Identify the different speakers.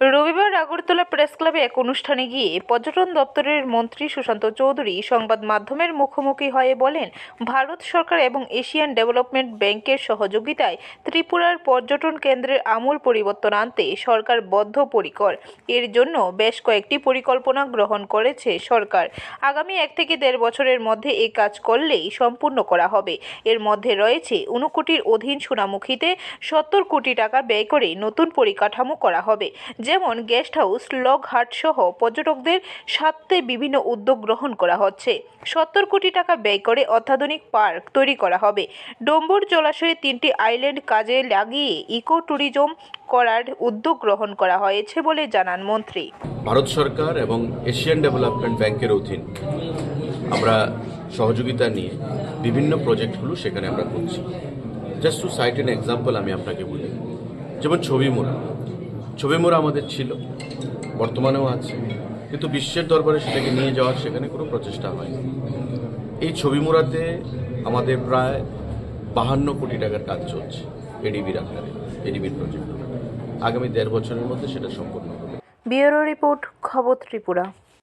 Speaker 1: রবিবার আগরতলা প্রেস ক্লাবে এক অনুষ্ঠানে গিয়ে পর্যটন দপ্তরের মন্ত্রী সুশান্ত চৌধুরী সংবাদ মাধ্যমের মুখোমুখি হয়ে বলেন, ভারত সরকার এবং এশিয়ান ডেভেলপমেন্ট ব্যাংকের সহযোগিতায় ত্রিপুরার পর্যটন কেন্দ্রের আমূল পরিবর্তন আনতে সরকার বদ্ধপরিকর। এর জন্য বেশ কয়েকটি পরিকল্পনা গ্রহণ করেছে সরকার। আগামী এক থেকে দেড় বছরের মধ্যে এ কাজ করলেই সম্পূর্ণ করা হবে। এর মধ্যে রয়েছে ঊনকোটির অধীন সোনামুখীতে সত্তর কোটি টাকা ব্যয় করে নতুন পরিকাঠামো করা হবে যেমন গেস্ট হাউস লগ হাট সহ পর্যটকদের স্বার্থে বিভিন্ন উদ্যোগ গ্রহণ করা হচ্ছে। সত্তর কোটি টাকা ব্যয় করে অত্যাধুনিক পার্ক তৈরি করা হবে। ডম্বুর জলাশয়ে তিনটি আইল্যান্ড কাজে লাগিয়ে ইকো ট্যুরিজম করার উদ্যোগ গ্রহণ করা হয়েছে বলে জানান মন্ত্রী।
Speaker 2: ভারত সরকার এবং এশিয়ান ডেভেলপমেন্ট ব্যাংকের অধীন আমরা সহযোগিতা নিয়ে বিভিন্ন প্রজেক্টগুলো সেখানে আমরা করছি। Just to cite an example আমি আপনাকে বলি। যেমন ছবি মোড়া। ছবি মোড়া আমাদের ছিল, বর্তমানেও আছে। কিন্তু বিশ্বের দরবারে সেটাকে নিয়ে যাওয়ার সেখানে কোনো প্রচেষ্টা হয় এই ছবি মোড়াতে আমাদের প্রায় বাহান্ন কোটি টাকার কাজ চলছে এডিবির আকারে এডিবির প্রজেক্ট আগামী দেড় বছরের মধ্যে সেটা সম্পূর্ণ হবে।
Speaker 1: ব্যুরো রিপোর্ট, খবর ত্রিপুরা।